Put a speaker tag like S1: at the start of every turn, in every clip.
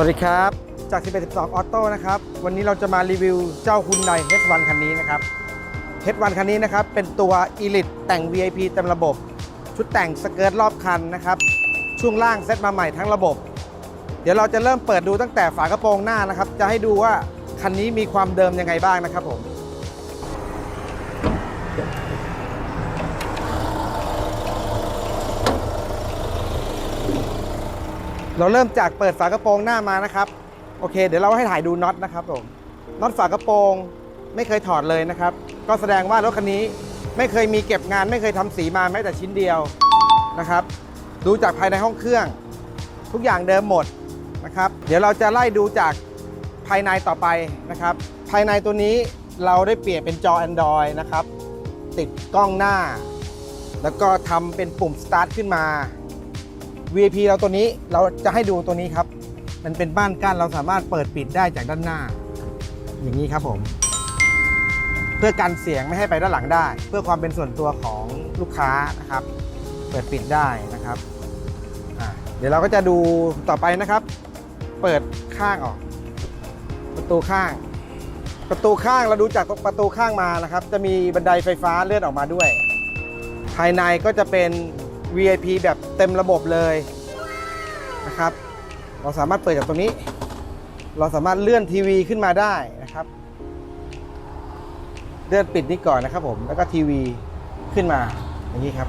S1: สวัสดีครับ จาก 11 12 ออโต้นะครับ วันนี้เราจะมารีวิวเจ้าคุณได H1 คันนี้นะครับ H1 คันนี้นะครับ เป็นตัว Elite แต่ง VIP เต็มระบบ ชุดแต่งสเกิร์ตรอบคันนะครับ ช่วงล่างเซตมาใหม่ทั้งระบบ เดี๋ยวเราจะเริ่มเปิดดูตั้งแต่ฝากระโปรงหน้านะครับ จะให้ดูว่าคันนี้มีความเดิมยังไงบ้างนะครับผม เราเริ่มจากเปิดฝากระโปรงหน้ามานะครับ โอเค เดี๋ยวเราให้ถ่ายดูน็อตนะครับผมน็อตฝากระโปรงไม่เคยถอดเลยนะครับ ก็แสดงว่ารถคันนี้ไม่เคยมีเก็บงาน ไม่เคยทำสีมาแม้แต่ชิ้นเดียวนะครับ ดูจากภายในห้องเครื่อง ทุกอย่างเดิมหมดนะครับ เดี๋ยวเราจะไล่ดูจากภายในต่อไปนะครับ ภายในตัวนี้เราได้เปลี่ยนเป็นจอ Android นะครับ ติดกล้องหน้า แล้วก็ทำเป็นปุ่ม start ขึ้นมา VIP เราตัวนี้เราจะให้ดูตัวนี้ครับ มันเป็นบ้านกั้นเราสามารถเปิดปิดได้จากด้านหน้า อย่างนี้ครับผม เพื่อกันเสียงไม่ให้ไปด้านหลังได้ เพื่อความเป็นส่วนตัวของลูกค้านะครับ เปิดปิดได้นะครับเดี๋ยวเราก็จะดูต่อไปนะครับ เปิดข้างออก ประตูข้าง ประตูข้างเราดูจากประตูข้างมานะครับ จะมีบันไดไฟฟ้าเลื่อนออกมาด้วย ภายในก็จะเป็น VIP แบบเต็มระบบเลยนะครับ เราสามารถเปิดจากตรงนี้ เราสามารถเลื่อนทีวีขึ้นมาได้นะครับ เลื่อนปิดนี้ก่อนนะครับผมแล้วก็ทีวีขึ้นมาอย่างนี้ครับ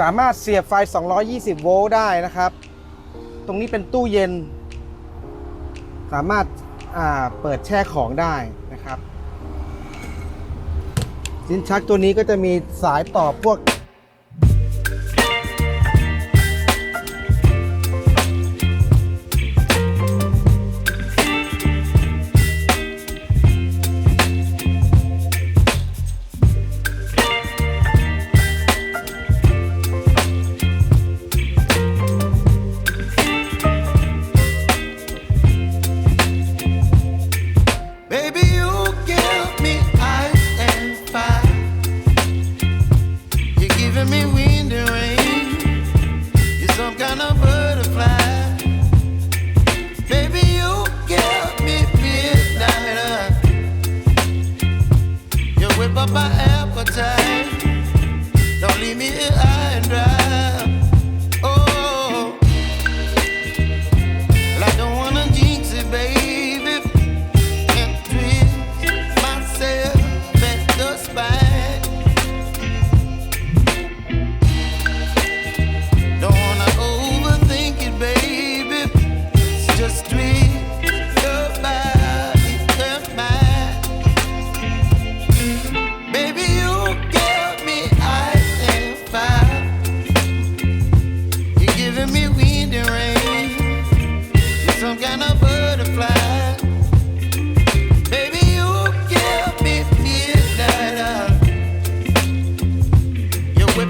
S1: สามารถเสียบไฟ 220 โวลต์ได้นะครับ ตรงนี้เป็นตู้เย็น สามารถาเปิดแช่ของได้นะครับ ลิ้นชักตัวนี้ก็จะมีสายต่อพวก
S2: giving me wind and rain. You're some kind of butterfly. Baby, you give me midnight. You whip up my appetite.